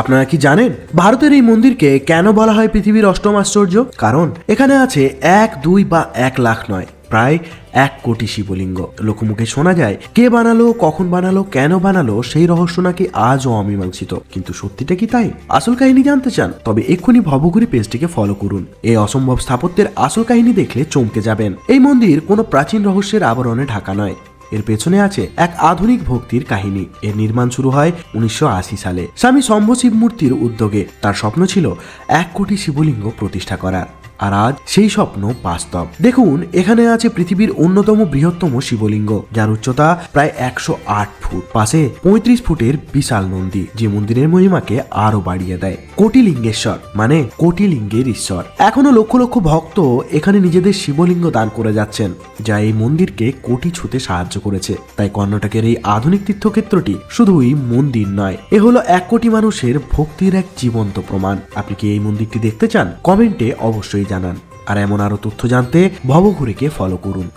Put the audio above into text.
আপনারা কি জানেন? ভারতের এই মন্দিরকে কেন বলা হয় পৃথিবীর অষ্টম আশ্চর্য? কারণ এখানে আছে এক, দুই বা এক লাখ নয়, প্রায় এক কোটি শিবলিঙ্গ। লোকমুখে শোনা যায়, কে বানালো, কখন বানালো, কেন বানালো, সেই রহস্য নাকি আজও অমীমাংসিত। কিন্তু সত্যিটা কি তাই? আসল কাহিনী জানতে চান, তবে এক্ষুনি ভবঘুরি পেজটিকে ফলো করুন। এই অসম্ভব স্থাপত্যের আসল কাহিনী দেখলে চমকে যাবেন। এই মন্দির কোনো প্রাচীন রহস্যের আবরণে ঢাকা নয়। এর পেছনে আছে এক আধুনিক ভক্তির কাহিনী। এর নির্মাণ শুরু হয় উনিশশো আশি সালে। স্বামী শম্ভ শিব মূর্তির উদ্যোগে। তার স্বপ্ন ছিল এক কোটি শিবলিঙ্গ প্রতিষ্ঠা করার। আর আজ সেই স্বপ্ন বাস্তব। দেখুন, এখানে আছে পৃথিবীর অন্যতম বৃহত্তম শিবলিঙ্গ, যার উচ্চতা প্রায় একশো আট ফুট। পাশে পঁয়ত্রিশ ফুটের বিশাল নন্দী, যে মন্দিরের মহিমাকে আরও বাড়িয়ে দেয়। কোটি লিঙ্গেশ্বর মানে কোটি লিঙ্গের ঈশ্বর। এখনও লক্ষ লক্ষ ভক্ত এখানে নিজেদের শিবলিঙ্গ দান করে যাচ্ছেন, যা এই মন্দিরকে কোটি ছুতে সাহায্য করেছে। তাই কর্ণাটকের এই আধুনিক তীর্থক্ষেত্রটি শুধুই মন্দির নয়, এ হলো এক কোটি মানুষের ভক্তির এক জীবন্ত প্রমাণ। আপনি কি এই মন্দিরটি দেখতে চান? কমেন্টে অবশ্যই জানান। আর এমন আরও তথ্য জানতে ভবঘুরিকে ফলো করুন।